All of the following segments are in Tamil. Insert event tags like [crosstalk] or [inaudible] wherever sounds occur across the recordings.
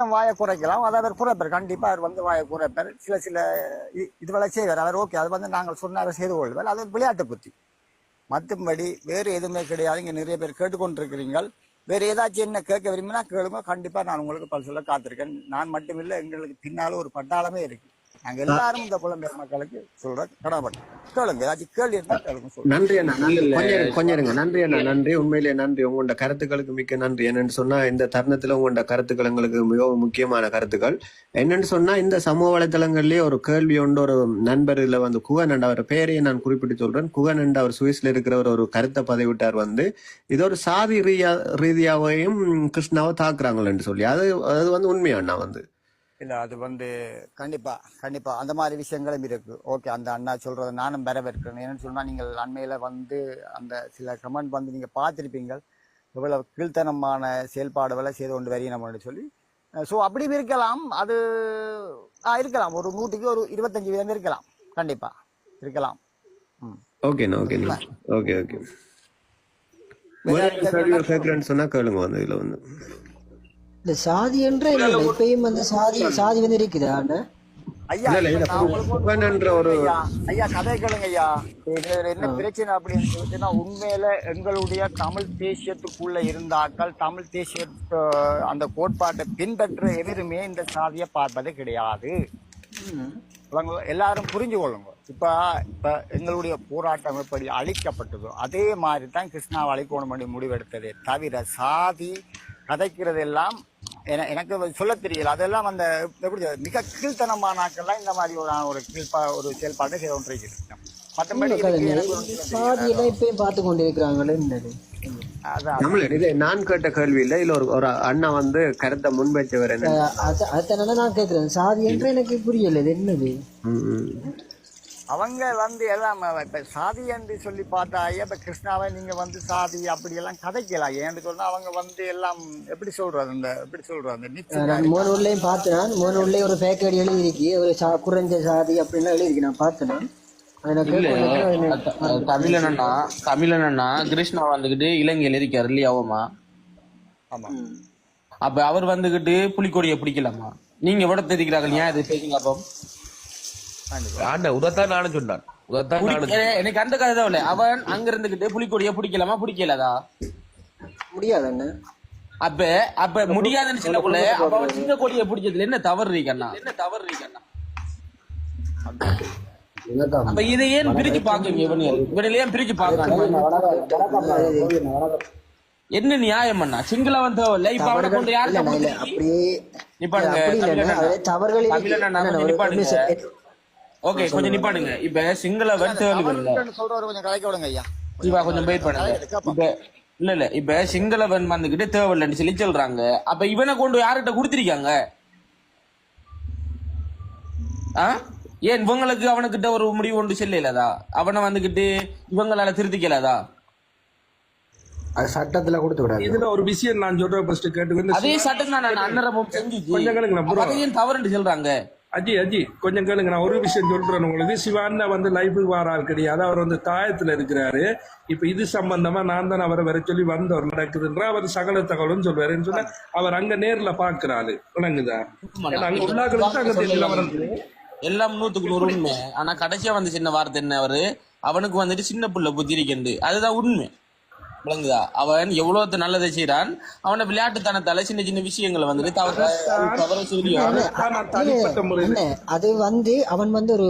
வாயை குறைக்கலாம். அதை அவர் குறைப்பார். கண்டிப்பா அவர் வந்து வாயை குறைப்பார். சில சில இது இதுவெல்லாம் செய்வார். அவர் ஓகே. அது வந்து நாங்கள் சொன்ன அவர் செய்து கொள்வார். அது விளையாட்டு புத்தி. மற்றபடி வேறு எதுவுமே கிடையாது. இங்கே நிறைய பேர் கேட்டுக்கொண்டிருக்கிறீங்கள் வேற ஏதாச்சும் என்ன கேட்க விரும்பினா கேளுங்க. கண்டிப்பாக நான் உங்களுக்கு பல சொல்ல காத்திருக்கேன். நான் மட்டுமில்லை எங்களுக்கு பின்னாலும் ஒரு பட்டாளமே இருக்குது நாங்க எல்லாரும் இந்த புலம்பெயர் மக்களுக்கு சொல்ற கடமைப்பட்டோம் கேளுங்க ஏதாச்சும் கேள்வி நன்றி அண்ணா நன்றி. கொஞ்சம் கொஞ்சம் இருங்க. நன்றி அண்ணா நன்றி. உண்மையிலேயே நன்றி. உங்களோட கருத்துக்களுக்கு மிக்க நன்றி. என்னன்னு சொன்னா இந்த தருணத்துல உங்களோட கருத்துக்கள் எங்களுக்கு மிகவும் முக்கியமான கருத்துக்கள். என்னன்னு சொன்னா இந்த சமூக வலைத்தளங்கள்லயே ஒரு கேள்வி ஒன்று ஒரு நண்பர் இதுல வந்து குகன் என்ற அவர் பெயரையே நான் குறிப்பிட்டு சொல்றேன். குகன் என்ற அவர் சுவிஸ்ல இருக்கிறவர் ஒரு கருத்தை பதிவிட்டார் வந்து இது ஒரு சாதி ரீதியா ரீதியாவையும் கிருஷ்ணாவை தாக்குறாங்களேன்னு சொல்லி. அது அது வந்து உண்மையா அண்ணா வந்து? இல்ல அது வந்து கண்டிப்பா கண்டிப்பா. அந்த மாதிரி விஷயங்களும் இருக்கு. ஓகே அந்த அண்ணா சொல்றதை நானும் வரவேற்கிறேன். என்னன்னு சொன்னா நீங்கள் அண்மையில வந்து அந்த சில கமெண்ட் வந்து நீங்க பார்த்திருப்பீங்க இவ்வளவு கீழ்த்தனமான செயல்பாடுகளை செய்து கொண்டு வரீங்கன்னு சொல்லி. ஸோ அப்படி இருக்கலாம். அது இருக்கலாம். ஒரு நூற்றுக்கு ஒரு இருபத்தஞ்சு வீதம் இருக்கலாம். கண்டிப்பா இருக்கலாம். ம். ஓகேண்ணா ஓகேண்ணா ஓகே ஓகே சொன்னா கேளுங்க வந்து இதுல வந்து. இந்த சாதி என்ற இல்ல இப்பயும் வந்து சாதி சாதி வந்து இருக்குதா ஐயா ஒரு புகன் என்ற ஒரு ஐயா, ஐயா கதை கேளுங்க ஐயா. இதுல என்ன பிரச்சனை அப்படின்னு சொல்லிட்டுன்னா உண்மையில எங்களுடைய தமிழ் தேசியத்துக்குள்ள இருந்தாக்கள் தமிழ் தேசிய அந்த கோட்பாட்டை பின்பற்ற எவருமே இந்த சாதியை பார்ப்பது கிடையாது? எல்லாரும் புரிஞ்சு கொள்ளுங்க. இப்ப இப்ப எங்களுடைய போராட்டம் எப்படி அழிக்கப்பட்டதோ அதே மாதிரி தான் கிருஷ்ணாவை அழிக்கணும் பண்ணி முடிவெடுத்ததே தவிர சாதி கதைக்கிறதெல்லாம் என- எனக்கு சொல்ல தெரியல. அதெல்லாம் அந்த எப்படி மிக கீழ்த்தனமான ஆட்கள்லாம் இந்த மாதிரி ஒரு ஒரு கீழ்ப்பா ஒரு செயல்பாட்டை செய்து கொண்டிருக்கிறோம் நான் கேட்ட கேள்வி இல்ல இல்ல ஒரு ஒரு அண்ணா வந்து கருத்தை முன்வைச்சவர் என்ன நான் கேக்குறேன். சாதி என்ற எனக்கு புரியல இது என்னது. அவங்க வந்து எல்லாம் இப்ப சாதி என்று சொல்லி பார்த்தா இப்ப கிருஷ்ணாவை நீங்க வந்து சாதி அப்படி எல்லாம் கதைக்கலாம் ஏன்னு சொன்னா அவங்க வந்து எல்லாம் எப்படி சொல்றது இந்த எப்படி சொல்றது அந்த நிச்சயம் நான் மூணு ஊர்லயும் பார்த்தேன். மூணு ஊர்லயும் ஒரு பேக்கடி எழுதிருக்கு ஒரு சா- குறைஞ்ச சாதி அப்படின்லாம் எழுதிருக்கு நான் பார்த்தேன். தமிழனா தமிழனா கிருஷ்ணா வந்துகிட்டு இலங்கையில இருக்காரு இல்லையாவுமா ஆமா. அப்ப அவர் வந்துகிட்டு புலிக்கொடியை பிடிக்கலாமா? நீங்க விட தெரிகிறார்கள் ஏன் இது பேசுங்க அப்போ? ஆண்ட உதத்தான் நானும் சொன்னான். எனக்கு அந்த கதை தான் இல்ல. அவன் அங்க இருந்துகிட்டு புலிக்கொடியை பிடிக்கலாமா பிடிக்கலதா முடியாது அண்ணா அப்ப அப்ப முடியாதுன்னு சொல்லக்குள்ள அப்ப அவன் சின்ன கொடியை பிடிச்சதுல என்ன தவறு இருக்கண்ணா என்ன தவறு இருக்கண்ணா அப்ப இதை ஏன் பிரிச்சு பாக்குங்க இவனு? இவனில ஏன் பிரிச்சு பாக்குறாங்க என்ன நியாயம் அண்ணா? சிங்களவன் தேவையில்ல இப்ப அவனை கொண்டு யாரு அப்படியே தவறுகள் ஓகே கொஞ்சம் நிப்பாடுங்க இப்ப சிங்களவன் தேவையில்ல சொல்றவர் கொஞ்சம் கலைக்க விடுங்க ஐயா. ஜீவா கொஞ்சம் வெயிட் பண்ணுங்க. இப்ப இல்ல இல்ல. இப்ப சிங்களவன் வந்துகிட்டு தேவையில்லைன்னு சொல்லி சொல்றாங்க. அப்ப இவனை கொண்டு யார்கிட்ட கொடுத்திருக்காங்க? ஆ? ஏன் இவங்களுக்கு அவனுக்கிட்ட ஒரு முடிவு ஒன்று செல்லலதா? அவனை வந்துகிட்டு இவங்களால திருத்திக்கலதா? அது சட்டத்துல கொடுத்து விடாது இதுல ஒரு விஷயம் நான் சொல்றேன் ஃபர்ஸ்ட் கேட்டுக்க அதே சட்டம் நான் அன்னரமும் செஞ்சுச்சு. கொஞ்சம் தவறுன்னு சொல்றாங்க. அஜி அஜி கொஞ்சம் கேளுங்க. நான் ஒரு விஷயம் சொல்றேன் உங்களுக்கு. சிவான்னா வந்து லைஃபுக்கு வாரால் கிடையாது அவர் வந்து தாயத்துல இருக்கிறாரு. இப்ப இது சம்பந்தமா நான் தான் அவரை வர சொல்லி வந்தவர் நடக்குதுன்ற அவர் சகல தகவலும் சொல்வாருன்னு சொன்னா அவர் அங்க நேர்ல பாக்குறாரு விளங்குதா? அங்க உள்ளாக்களுக்கு தான் அங்க தெரியல எல்லாம் நூத்துக்கு நூறு உண்மை. ஆனா கடைசியா வந்து சின்ன வார்த்தை என்ன அவரு? அவனுக்கு வந்துட்டு சின்ன புள்ள புத்தி இருக்குது அதுதான் உண்மை. விளங்குதா? அவன் எவ்வளவு நல்லதை செய்யறான் அவனை விளையாட்டுத்தனத்தால சின்ன சின்ன விஷயங்களை வந்துட்டு தவற அது வந்து அவன் வந்து ஒரு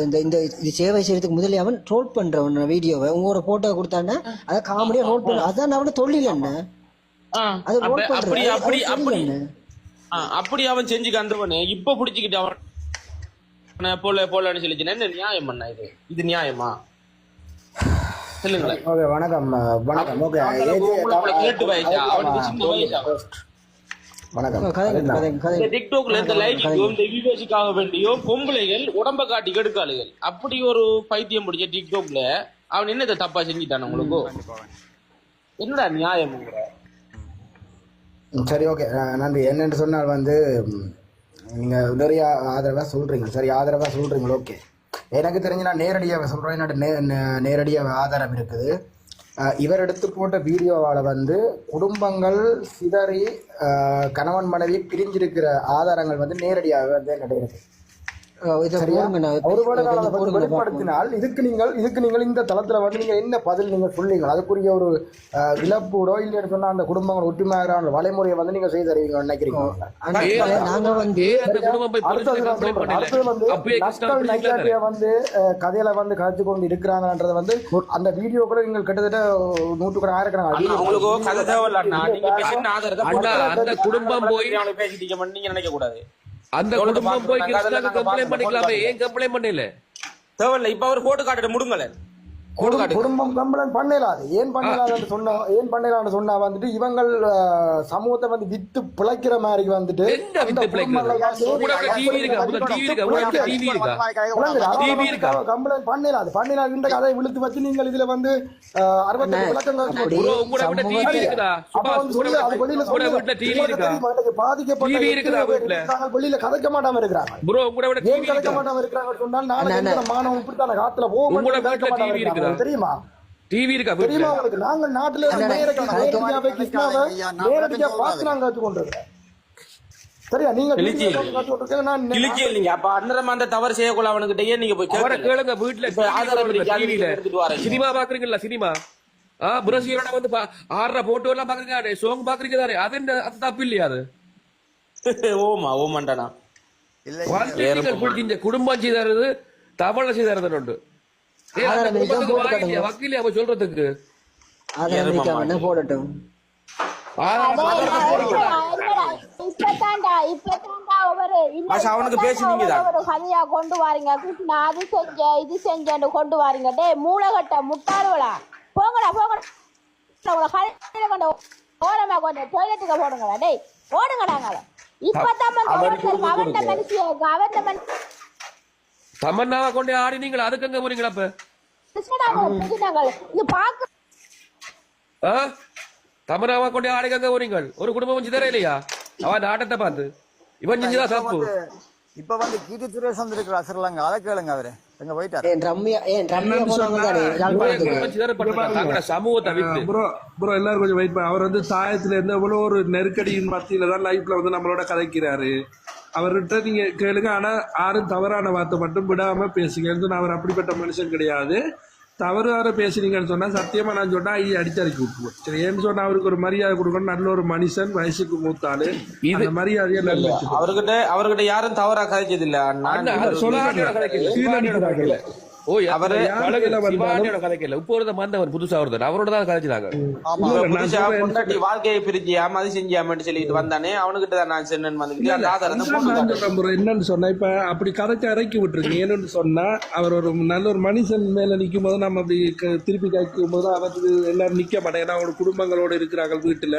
இந்த இந்த இது சேவை செய்யறதுக்கு முதல்ல அவன் ட்ரோல் பண்றவன் வீடியோவை உங்களோட போட்டோ கொடுத்தானே அதை காமெடியா ரோல் பண்ண. அதான் அவன தொழில் என்ன? அது ரோல் அப்படி அப்படி அப்படி அவன் செஞ்சு கண்டுவனே இப்ப புடிச்சுக்கிட்டு அவன் அவனை போல போலன்னு சொல்லிச்சுன்னா என்ன நியாயம் பண்ண இது? இது நியாயமா? சொல்லுங்களேன். ஓகே வணக்கம் வணக்கம். ஓகே விவேசிக்காக வேண்டியும் பொம்பளைகள் உடம்ப காட்டி கெடுக்காளுகள். அப்படி ஒரு பைத்தியம் பிடிச்ச டிக்டாக்ல அவன் என்னத்தை தப்பா செஞ்சுட்டான் உங்களுக்கு என்னடா நியாயம் சரி ஓகே. நன்றி. என்னென்று சொன்னால் வந்து ம், நீங்க நிறைய ஆதரவா சொல்றீங்க. சரி ஆதரவா சொல்றீங்க. ஓகே. எனக்கு தெரிஞ்சு நான் நேரடியாக சொல்கிறேன் என்னோட நே நே- நேரடியாக ஆதாரம் இருக்குது. இவர் எடுத்து போட்ட வீடியோவால் வந்து குடும்பங்கள் சிதறி கணவன் மனைவி பிரிஞ்சிருக்கிற ஆதாரங்கள் வந்து நேரடியாக வந்து கிடையாது வெளிப்படுத்தினால் இதுக்கு நீங்கள் இதுக்கு நீங்கள் இந்த தளத்துல வந்து நீங்க என்ன பதில் நீங்க சொல்லுங்க அதுக்குரிய ஒரு இழப்பீடோ இல்லைன்னு சொன்னா அந்த குடும்பங்கள் ஒற்றுமையாக வழிமுறையை வந்து நீங்க செய்து தருவீங்க நினைக்கிறீங்க ஆனா, நாங்க வந்து அடுத்தது வந்து கதையில வந்து கதைச்சு கொண்டு இருக்கிறாங்கன்றது வந்து அந்த வீடியோ கூட நீங்கள் கிட்டத்தட்ட நூற்றுக்கணக்கான ஆயிரக்கணக்கான குடும்பம் போய் நினைக்க கூடாது அந்த குடும்பம் போய் கிருஷ்ணாக்கு கம்ப்ளைண்ட் பண்ணிக்கலாமே ஏன் கம்ப்ளைண்ட் பண்ணல? தேவையில்ல இப்ப அவர் போட்டு காட்டுட்டு முடுங்களேன் குடும்பம் கம்ப்ளைண்ட் பண்ணலாது. ஏன் பண்ணலாம்னு சொன்னா ஏன் பண்ணலாம்னு சொன்னா வந்துட்டு இவங்கள் சமூகத்தை வந்து வித்து பிழைக்கிற மாதிரி வந்துட்டு? கம்ப்ளைண்ட் பண்ணலாது. பண்ணினாது இந்த கதையை விழுத்து வச்சு நீங்கள் இதுல வந்து அஹ், அறுபத்தெட்டு விளக்கங்கள் பாதிக்கப்பட்ட வெளியில கதைக்க மாட்டாம இருக்கிறாங்க. கதைக்க மாட்டாம இருக்கிறாங்கன்னு சொன்னால் நாளைக்கு மாணவன் இப்படித்தான காத்துல போகும் உங்களோட தெரியுமா? டிவி இருக்கா தெரியுமா உங்களுக்கு? நாங்க நாட்டுல நேரடியா பார்த்து நாங்க சரியா? நீங்க இல்லைங்க. அப்ப அண்ணன் அந்த தவறு செய்யக்குள்ள அவனுக்கிட்ட ஏன் நீங்க போய் அவரை? கேளுங்க வீட்டுல ஆதாரம். சினிமா பாக்குறீங்களா சினிமா? ஆ புரசியோட வந்து ஆடுற போட்டோ எல்லாம் பாக்குறீங்க சோங் பாக்குறீங்க தானே அது அது தப்பு இல்லையா அது? [laughs] ஓமா ஓமாண்டனா. குடும்பம் செய்தது தமிழ செய்தது உண்டு. வக்கீலே அவ சொல்றதுக்கு? போடட்டும். அவனுக்கு பேசி நீங்க கொண்டு வாரீங்க. கிருஷ்ணா அது செஞ்ச இது செஞ்சேன்னு கொண்டு வாரீங்க. டேய் மூளைகட்ட முட்டாளுவலா போங்கடா போங்கடா. உங்களை கடையில கொண்டு ஓரமா கொண்டு டொய்லெட்டுக்கு போடுங்கடா. டேய் ஓடுங்கடாங்க இப்பதான் அவன்கிட்ட மனுஷி அவன்கிட்ட மனுஷி தமன்னாவை கொண்டு ஆடினீங்களா அதுக்கு எங்க போறீங்களா ஆ? தமன்னாவை கொண்டு ஆடிக்கு எங்க போறீங்க? ஒரு குடும்பம் செய்தரே இல்லையா? அவன் ஆட்டத்தை பார்த்து. இவன் செஞ்சுதான் தப்பு இப்ப வந்து கீர்த்தி சுரேஷ் வந்திருக்கிறா ஸ்ரீலங்கா அதை கேளுங்க அவரு. எங்க போயிட்டாரு? ரம்யா ஏன் ரம்யா ப்ரோ ப்ரோ எல்லாரும் கொஞ்சம் வெயிட் பண்ண. அவர் வந்து தாயத்துல இருந்து ஒரு நெருக்கடியின் மத்தியில தான் லைஃப்ல வந்து நம்மளோட கதைக்கிறாரு. அவர்கிட்ட நீங்க கேளுங்க. ஆனா யாரும் தவறான வார்த்தை மட்டும் விடாம பேசுங்க. நான் அவர் அப்படிப்பட்ட மனுஷன் கிடையாது. தவறாக பேசுனீங்கன்னு சொன்னா சத்தியமா நான் சொன்னா ஐயா அடிச்சரைக்கி விட்டுருவோம். சரி ஏன்னு சொன்னா அவருக்கு ஒரு மரியாதை கொடுக்கணும். நல்ல ஒரு மனுஷன் வயசுக்கு மூத்தாளு இந்த மரியாதையை நல்ல. அவர்கிட்ட அவர்கிட்ட யாரும் தவறா கதைச்சது இல்ல ஓ, அவரு சிவானியோட கதைக்கல. இப்போ வந்தவன் புதுசா ஒருத்தன் அவரோட தான் கதைச்சாங்க வாழ்க்கையை பிரிச்சியாம அது செஞ்சியாமன்னு சொல்லிட்டு வந்தானே அவனுக்கிட்ட தான் நான் சென்னன் வந்துக்கிட்டு. என்னன்னு சொன்னா இப்ப அப்படி கதைச்சு இறக்கி விட்டுருக்கு ஏன்னு சொன்னா அவர் ஒரு நல்ல ஒரு மனுஷன் மேல நிக்கும் போது நம்ம அப்படி திருப்பி கேட்கும் போது எல்லாரும் நிக்க ஏன்னா அவங்க குடும்பங்களோட இருக்கிறாங்க வீட்டுல.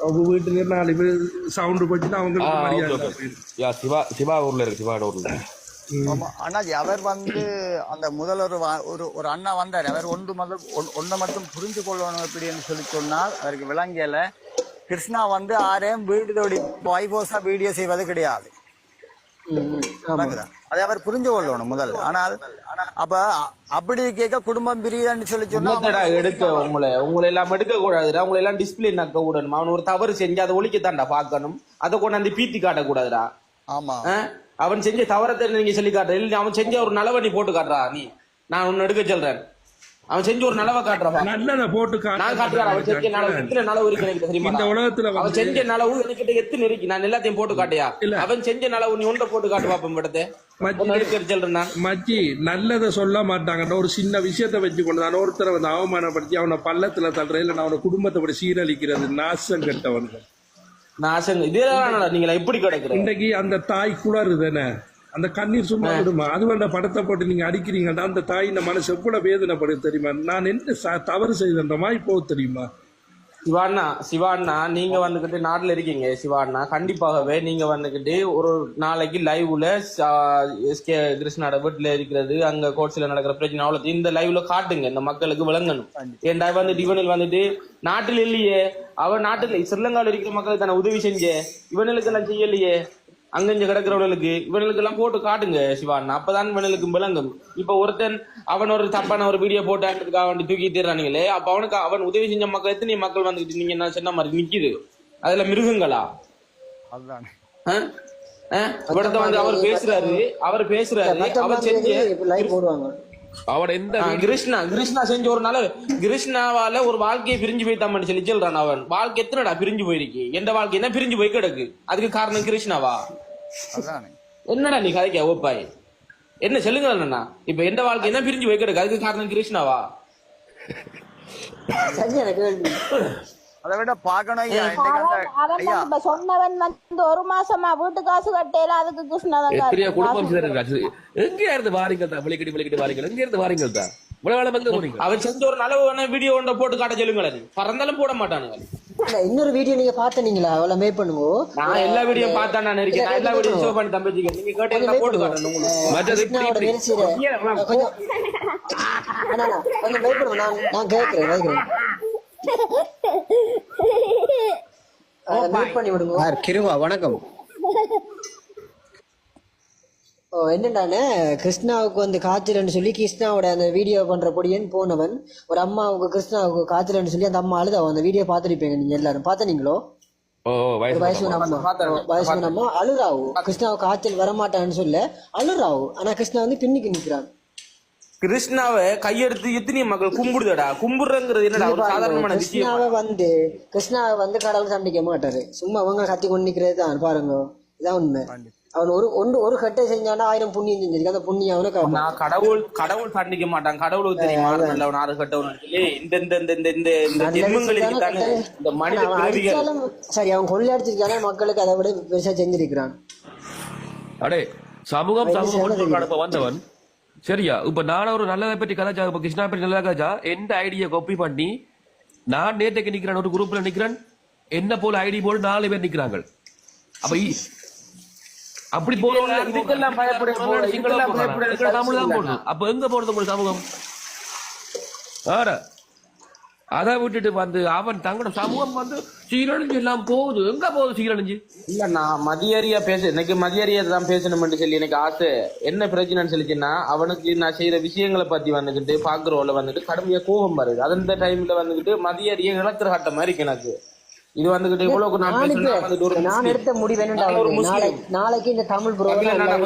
அவங்க வீட்டுல நாலு பேர் சவுண்டு போச்சுன்னா. யா சிவா சிவா ஊர்ல இருக்கு சிவா ஊர்ல. அண்ணாஜி அவர் வந்து அந்த முதல்வர் ஒரு ஒரு அண்ணா வந்தார். அவர் ஒன்று முதல் ஒன்- ஒன்றை மட்டும் புரிஞ்சு கொள்ளணும் எப்படின்னு சொல்லி சொன்னால் அவருக்கு விளங்கியல கிருஷ்ணா வந்து ஆரையும் வீடு வைபோஸா வீடியோ செய்வது கிடையாது? அதை அவர் புரிஞ்சு கொள்ளணும் முதல் ஆனால் அப்ப அப்படி கேட்க குடும்பம் பிரியான்னு சொல்லி சொன்னா எடுக்க உங்களை உங்களை எல்லாம் எடுக்க கூடாதுடா உங்களை எல்லாம் டிஸ்பிளே நக்க கூடணும் அவன் ஒரு தவறு செஞ்சு அதை ஒழிக்கத்தான்டா பார்க்கணும். அதை கொண்டாந்து பீத்தி காட்டக்கூடாதுடா. ஆமா? அவன் செஞ்ச தவறத்தை நீங்க சொல்லி காட்டுற. இல்ல அவன் செஞ்ச ஒரு நலவை நீ போட்டு காட்டுறா நீ. நான் உன்னை எடுக்க சொல்றேன். அவன் செஞ்ச ஒரு நலவை காட்டுறா நல்லதை போட்டு நான் காட்டுறேன் அவன் செஞ்ச நலவு. எத்தனை நலவு இருக்கு எனக்கு தெரியுமா இந்த உலகத்துல அவன் செஞ்ச நலவு என்கிட்ட எத்தனை இருக்கு? நான் எல்லாத்தையும் போட்டு காட்டியா இல்ல. அவன் செஞ்ச நலவு நீ ஒன்றை போட்டு காட்டு பாப்போம் படத்தை. மச்சி. நான் நல்லதை சொல்ல மாட்டாங்கன்ற ஒரு சின்ன விஷயத்தை வச்சு கொண்டு தான் ஒருத்தரை வந்து அவமானப்படுத்தி அவனை பள்ளத்துல தள்ளுற இல்ல அவனை குடும்பத்தை படி சீரழிக்கிறது நாசம் கெட்டவன்கள். நீங்களா எப்படி கிடைக்கிறேன் இன்றைக்கு அந்த தாய் குளறு தானே? அந்த கண்ணீர் சும்மா விடுமா? அது வேண்ட படத்தை போட்டு நீங்க அடிக்கிறீங்கன்னா அந்த தாய் இந்த மனசு எவ்வளவு வேதனைப்படுது தெரியுமா? நான் என்ன தவறு செய்தன்றமா இப்போ தெரியுமா? சிவாண்ணா சிவாண்ணா நீங்க வந்துகிட்டு நாட்டுல இருக்கீங்க சிவாண்ணா. கண்டிப்பாகவே நீங்க வந்துகிட்டு ஒரு நாளைக்கு லைவ்ல எஸ்கே கிருஷ்ணாட வீட்டுல இருக்கிறது அங்க கோட்ஸ்ல நடக்கிற பிரச்சனை அவ்வளவு இந்த லைவ்ல காட்டுங்க இந்த மக்களுக்கு விளங்கணும். ஏன்டா வந்துட்டு இவனில் வந்துட்டு நாட்டில் இல்லையே. அவன் நாட்டில் ஸ்ரீலங்காவில் இருக்கிற மக்களுக்கு தானே உதவி செஞ்ச இவனுக்கு நான் செய்யலையே. அங்கங்க கிடக்கிறவர்களுக்கு இவனுக்கு எல்லாம் போட்டு காட்டுங்க சிவான் அப்பதான் இவனுக்கு விளங்கும். இப்ப ஒருத்தன் அவன் ஒரு தப்பான ஒரு வீடியோ போட்டான்றதுக்காக வேண்டி தூக்கி தீர்றானுங்களே அப்ப அவனுக்கு அவன் உதவி செஞ்ச மக்கள் எத்தனை மக்கள் வந்துகிட்டு நீங்க என்ன சொன்ன மாதிரி நிக்குது? அதுல மிருகங்களா? வந்து அவர் பேசுறாரு அவர் பேசுறாரு அவர் செஞ்ச அவன் எந்த கிருஷ்ணா கிருஷ்ணா செஞ்ச ஒரு நாள் கிருஷ்ணாவால ஒரு வாழ்க்கையை பிரிஞ்சு போய்த்தாமன்னு சொல்லி சொல்றான் அவன். வாழ்க்கை எத்தனைடா பிரிஞ்சு போயிருக்கு? எந்த வாழ்க்கை? என்ன பிரிஞ்சு போய் கிடக்கு? அதுக்கு காரணம் கிருஷ்ணாவா? என்னடா நீ கதைக்க ஓப்பாய்? என்ன சொல்லுங்க அண்ணா. இப்ப எந்த வாழ்க்கை என்ன பிரிஞ்சு போய் கிடக்கு? அதுக்கு காரணம் கிருஷ்ணாவா? அதை விட ஐயா. சொன்னவன் வந்து ஒரு மாசமா வீட்டு காசு கட்டையில அதுக்கு கிருஷ்ணா குடும்பம் தான் சிதறாச்சு எங்க இருந்து வாரீங்கள் தான் விளைக்கடி விளைக்கடி வாரீங்கள். எங்க இருந்து வாரீங்கள் தான் இவ்வளவு வேலை எங்க போறீங்க. அவன் செஞ்ச ஒரு நல்ல வேணா வீடியோ ஒன்றை போட்டு காட்ட சொல்லுங்களேன் பறந்தாலும் போட மாட்டானுங்க இன்னொரு வீடியோ நீங்க பாத்தனீங்களா அவ்வளவு மேப் பண்ணுங்க. நான் எல்லா வீடியோ பார்த்தா நான் இருக்கேன் நான் எல்லா வீடியோ ஷோ பண்ணி தம்பிச்சிக்க நீங்க கேட்டீங்கன்னா போட்டு காட்டுறேன் உங்களுக்கு. மற்றது கொஞ்சம் அண்ணா, அண்ணா, கொஞ்சம் வெயிட் பண்ணுங்க நான் நான் கேட்கிறேன் கேட்கிறேன் வெயிட் பண்ணி விடுங்க. யார் கிருவா வணக்கம். ஓ என்னடானே கிருஷ்ணாவுக்கு வந்து காய்ச்சல்னு சொல்லி கிருஷ்ணாவோட அந்த வீடியோ பண்ற பொடியன் போனவன். ஒரு அம்மாவுக்கு கிருஷ்ணாவுக்கு காய்ச்சல்னு சொல்லி அந்த அம்மா அழுதா அந்த வீடியோ பார்த்துருப்பீங்க நீங்க எல்லாரும். பார்த்தனீங்களோ அம்மா வயசு அம்மா அழுறாவு கிருஷ்ணாவுக்கு காய்ச்சல் வரமாட்டான்னு சொல்ல அழுறாவு. ஆனா கிருஷ்ணா வந்து பின்னுக்கு நிக்கிறான். கிருஷ்ணாவை கையெடுத்து எத்தனை மக்கள் கும்பிடுதடா? கும்பிடுறங்கிறது என்னடா ஒரு சாதாரணமான விஷயம்? கிருஷ்ணாவை வந்து கிருஷ்ணாவை வந்து கடவுள் சந்திக்க மாட்டாரு. சும்மா அவங்க கத்தி கொண்டு நிக்கிறது தான் பாருங்க. இதான் உண்மை. அவன் ஒரு ஒன்று ஒரு கட்டை செஞ்சானா ஆயிரம் புண்ணியம் செஞ்சிருக்கு. அந்த புண்ணியம் அவனுக்கு நான் கடவுள் கடவுள் சண்டிக்க மாட்டான். கடவுளுக்கு தெரியுமா? நல்லவன் ஆறு கட்டவன் இந்த இந்த இந்த இந்த இந்த இந்த ஜென்மங்களுக்கு இந்த மனித சரி அவன் கொள்ளையடிச்சிருக்கானே? மக்களுக்கு அதை விட பெருசா செஞ்சிருக்கிறான். அடே சமூகம் சமூகம் வந்தவன் சரியா? இப்ப நான் ஒரு நல்லதை பற்றி கதாச்சா இப்ப கிருஷ்ணா பற்றி நல்லதா கதாச்சா எந்த ஐடியை காப்பி பண்ணி நான் நேற்றுக்கு நிக்கிறேன் ஒரு குரூப்ல நிக்கிறேன் என்ன போல ஐடி போட்டு நாலு பேர் நிக்கிறாங்க அப்ப அப்படி போறவங்க இதுக்கெல்லாம் பயப்பட போற, இதுக்கெல்லாம் பயப்பட தமிழ் தான் போடுது. அப்ப எங்க போடுறது உங்களுக்கு சமூகம்? ஆட. அதை விட்டுட்டு வந்து அவன் தங்களோட சமூகம் வந்து சீரழிஞ்சு எல்லாம் போகுது. எங்க போகுது சீரழிஞ்சு? இல்ல நான் மதியறியா பேச எனக்கு மதியறியா தான் பேசணும்னு சொல்லி எனக்கு ஆசை. என்ன பிரச்சனைன்னு சொல்லிச்சுன்னா அவனுக்கு நான் செய்யற விஷயங்களை பத்தி வந்துகிட்டு பாக்குறவள வந்துட்டு கடுமையா கோபம் வருது. அந்த டைம்ல வந்துகிட்டு மதியறிய இழக்கிற காட்ட மாதிரி எனக்கு. இது வந்துகிட்டு இவ்வளவுக்கு நான் நான் நான். எடுத்த முடிவு என்னடா நான். நாளைக்கு இந்த தமிழ் அப்படின்னா நான்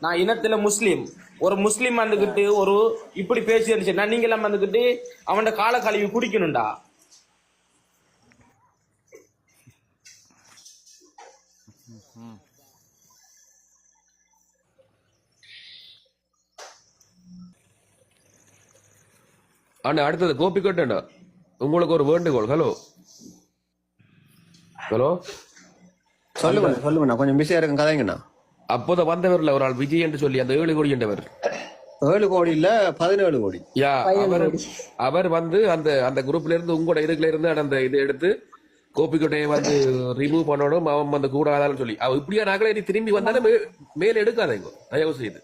நான் இனத்துல முஸ்லீம். ஒரு முஸ்லீம் வந்துகிட்டு ஒரு இப்படி பேசி இருந்துச்சுன்னா நீங்க எல்லாம் வந்துகிட்டு அவனோட கால கழுவி குடிக்கணும்டா. அண்ணா அடுத்தது கோபி கட்டண்ணா உங்களுக்கு ஒரு வேண்டுகோள். ஹலோ. ஹலோ? சொல்லுங்க சொல்லுங்கண்ணா கொஞ்சம் பிஸியா இருக்கும் கதைங்கண்ணா அப்போத வந்தவர்ல ஒரு ஆள் விஜய் என்று சொல்லி அந்த ஏழு கோடி என்றவர். ஏழு கோடி இல்ல பதினேழு கோடி. யா அவர் அவர் வந்து அந்த அந்த குரூப்ல இருந்து உங்களோட இதுல இருந்து அந்த இது எடுத்து கோபிக்கோட்டையை வந்து ரிமூவ் பண்ணணும் அவன் வந்து கூடாதான்னு சொல்லி. அவ இப்படியா நகலை நீ திரும்பி வந்தாலும் மேல எடுக்காதீங்க தயவு செய்து.